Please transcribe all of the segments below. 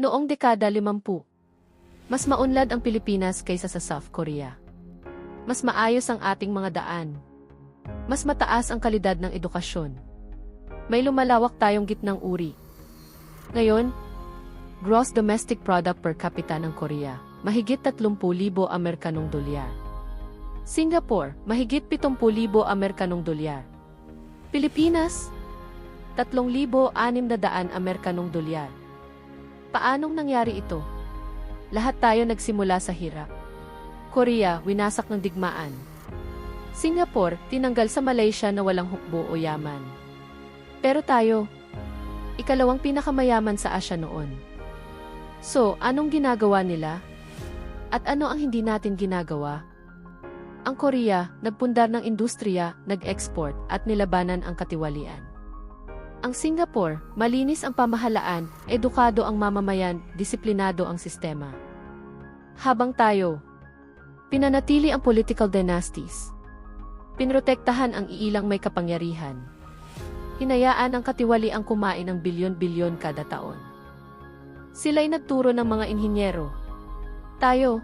Noong dekada 50, mas maunlad ang Pilipinas kaysa sa South Korea. Mas maayos ang ating mga daan. Mas mataas ang kalidad ng edukasyon. May lumalawak tayong gitnang uri. Ngayon, gross domestic product per capita ng Korea, mahigit 30,000 Amerikanong dolyar. Singapore, mahigit 70,000 Amerikanong dolyar. Pilipinas, 3,600 Amerikanong dolyar. Paanong nangyari ito? Lahat tayo nagsimula sa hirap. Korea, winasak ng digmaan. Singapore, tinanggal sa Malaysia na walang hukbo o yaman. Pero tayo, ikalawang pinakamayaman sa Asya noon. So, anong ginagawa nila? At ano ang hindi natin ginagawa? Ang Korea, nagpundar ng industriya, nag-export, at nilabanan ang katiwalian. Ang Singapore, malinis ang pamahalaan, edukado ang mamamayan, disiplinado ang sistema. Habang tayo, pinanatili ang political dynasties. Pinrotektahan ang iilang may kapangyarihan. Hinayaan ang katiwali ang kumain ng bilyon-bilyon kada taon. Sila'y nagturo ng mga inhinyero. Tayo,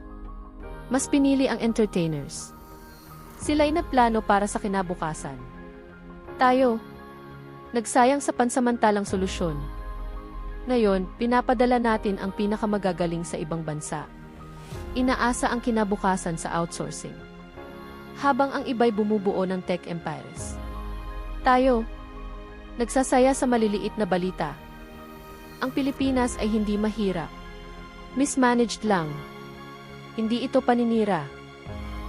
mas pinili ang entertainers. Sila'y nagplano para sa kinabukasan. Tayo, nagsayang sa pansamantalang solusyon. Ngayon, pinapadala natin ang pinakamagagaling sa ibang bansa. Inaasa ang kinabukasan sa outsourcing. Habang ang iba'y bumubuo ng tech empires. Tayo, nagsasaya sa maliliit na balita. Ang Pilipinas ay hindi mahirap. Mismanaged lang. Hindi ito paninira.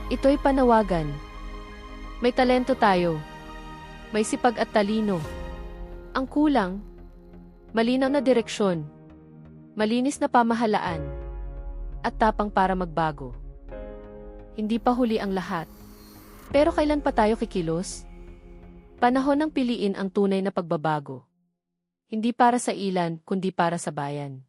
Ito'y panawagan. May talento tayo. May sipag at talino. Ang kulang, malinaw na direksyon, malinis na pamahalaan, at tapang para magbago. Hindi pa huli ang lahat. Pero kailan pa tayo kikilos? Panahon ng piliin ang tunay na pagbabago. Hindi para sa ilan, kundi para sa bayan.